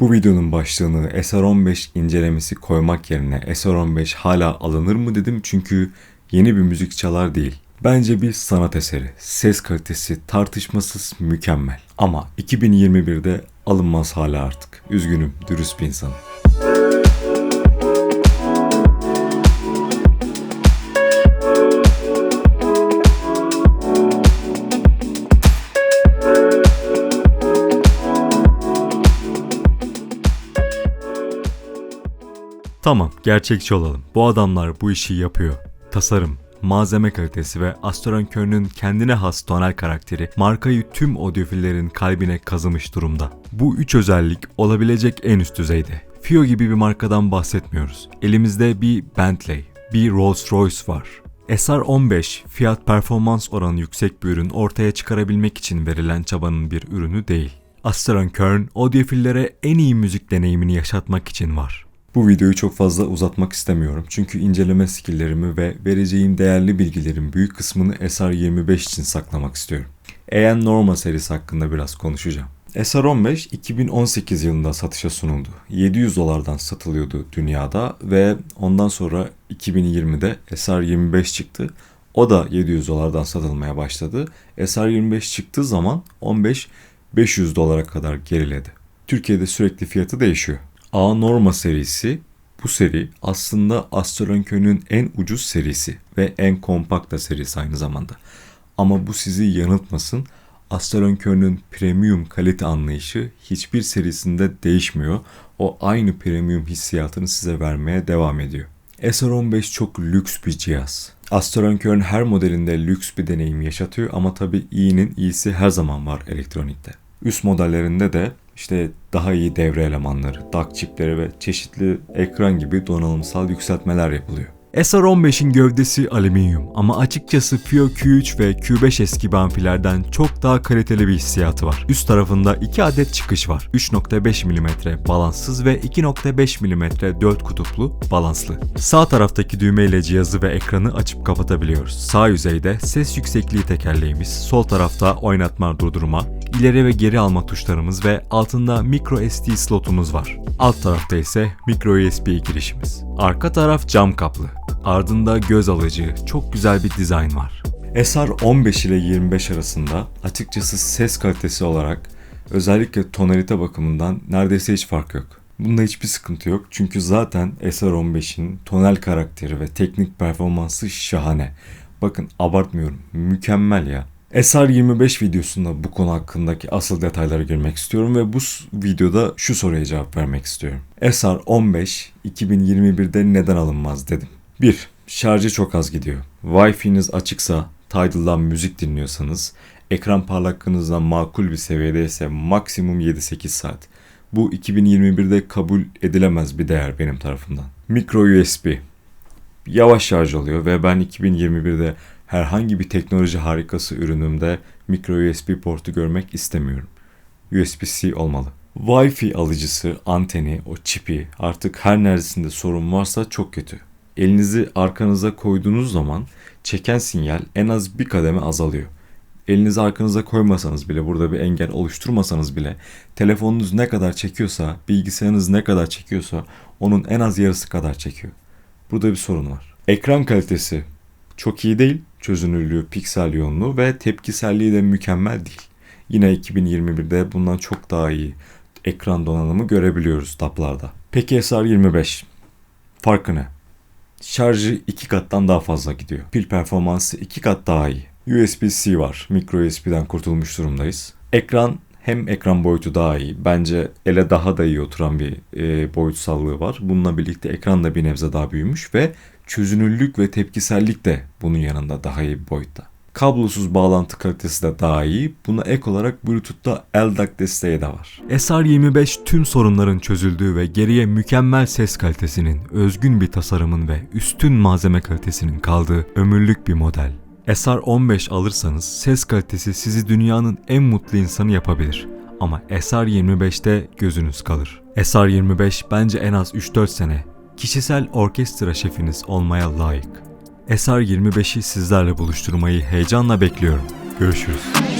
Bu videonun başlığını SR15 incelemesi koymak yerine SR15 hala alınır mı dedim çünkü yeni bir müzik çalar değil. Bence bir sanat eseri. Ses kalitesi tartışmasız mükemmel. Ama 2021'de alınmaz hala artık. Üzgünüm, dürüst bir insanım. Tamam, gerçekçi olalım. Bu adamlar bu işi yapıyor. Tasarım, malzeme kalitesi ve Astor Körn'ün kendine has tonal karakteri markayı tüm audiofillerin kalbine kazımış durumda. Bu üç özellik olabilecek en üst düzeyde. Fio gibi bir markadan bahsetmiyoruz. Elimizde bir Bentley, bir Rolls Royce var. SR15 fiyat performans oranı yüksek bir ürün ortaya çıkarabilmek için verilen çabanın bir ürünü değil. Astor Kern audiofillere en iyi müzik deneyimini yaşatmak için var. Bu videoyu çok fazla uzatmak istemiyorum. Çünkü inceleme skilllerimi ve vereceğim değerli bilgilerin büyük kısmını SR25 için saklamak istiyorum. EN Norma serisi hakkında biraz konuşacağım. SR15 2018 yılında satışa sunuldu. 700 dolardan satılıyordu dünyada ve ondan sonra 2020'de SR25 çıktı. O da 700 dolardan satılmaya başladı. SR25 çıktığı zaman 15 500 dolara kadar geriledi. Türkiye'de sürekli fiyatı değişiyor. A Norma serisi bu seri aslında Astronkön'ün en ucuz serisi ve en kompakt da serisi aynı zamanda. Ama bu sizi yanıltmasın. Astronkön'ün premium kalite anlayışı hiçbir serisinde değişmiyor. O aynı premium hissiyatını size vermeye devam ediyor. SR15 çok lüks bir cihaz. Astronkörn her modelinde lüks bir deneyim yaşatıyor ama tabi iyinin iyisi her zaman var elektronikte. Üst modellerinde de işte daha iyi devre elemanları, DAC çipleri ve çeşitli ekran gibi donanımsal yükseltmeler yapılıyor. SR15'in gövdesi alüminyum ama açıkçası Fio Q3 ve Q5 eski amfilerden çok daha kaliteli bir hissiyatı var. Üst tarafında 2 adet çıkış var. 3.5 mm balanssız ve 2.5 mm 4 kutuplu balanslı. Sağ taraftaki düğme ile cihazı ve ekranı açıp kapatabiliyoruz. Sağ yüzeyde ses yüksekliği tekerleğimiz, sol tarafta oynatma durdurma, ileri ve geri alma tuşlarımız ve altında micro SD slotumuz var. Alt tarafta ise micro USB girişimiz. Arka taraf cam kaplı. Ardında göz alıcı, çok güzel bir dizayn var. SR15 ile 25 arasında açıkçası ses kalitesi olarak özellikle tonalite bakımından neredeyse hiç fark yok. Bunda hiçbir sıkıntı yok çünkü zaten SR15'in tonel karakteri ve teknik performansı şahane. Bakın abartmıyorum mükemmel ya. SR25 videosunda bu konu hakkındaki asıl detaylara girmek istiyorum ve bu videoda şu soruya cevap vermek istiyorum. SR15 2021'de neden alınmaz dedim. 1. Şarjı çok az gidiyor. Wi-Fi'niz açıksa, Tidal'dan müzik dinliyorsanız, ekran parlaklığınızdan makul bir seviyedeyse maksimum 7-8 saat. Bu 2021'de kabul edilemez bir değer benim tarafımdan. Micro USB. Yavaş şarj oluyor ve ben 2021'de herhangi bir teknoloji harikası ürünümde micro USB portu görmek istemiyorum. USB-C olmalı. Wi-Fi alıcısı, anteni, o çipi artık her neresinde sorun varsa çok kötü. Elinizi arkanıza koyduğunuz zaman çeken sinyal en az bir kademe azalıyor. Elinizi arkanıza koymasanız bile, burada bir engel oluşturmasanız bile telefonunuz ne kadar çekiyorsa, bilgisayarınız ne kadar çekiyorsa onun en az yarısı kadar çekiyor. Burada bir sorun var. Ekran kalitesi çok iyi değil. Çözünürlüğü, piksel yoğunluğu ve tepkiselliği de mükemmel değil. Yine 2021'de bundan çok daha iyi ekran donanımı görebiliyoruz tablarda. Peki SR25 farkı ne? Şarjı iki kattan daha fazla gidiyor. Pil performansı iki kat daha iyi. USB-C var. Micro USB'den kurtulmuş durumdayız. Ekran hem ekran boyutu daha iyi. Bence ele daha da iyi oturan bir e, boyutsallığı var. Bununla birlikte ekran da bir nebze daha büyümüş ve çözünürlük ve tepkisellik de bunun yanında daha iyi bir boyutta. Kablosuz bağlantı kalitesi de daha iyi. Buna ek olarak Bluetooth'ta LDAC desteği de var. SR25 tüm sorunların çözüldüğü ve geriye mükemmel ses kalitesinin, özgün bir tasarımın ve üstün malzeme kalitesinin kaldığı ömürlük bir model. SR15 alırsanız ses kalitesi sizi dünyanın en mutlu insanı yapabilir. Ama SR25'te gözünüz kalır. SR25 bence en az 3-4 sene kişisel orkestra şefiniz olmaya layık. SR25'i sizlerle buluşturmayı heyecanla bekliyorum. Görüşürüz.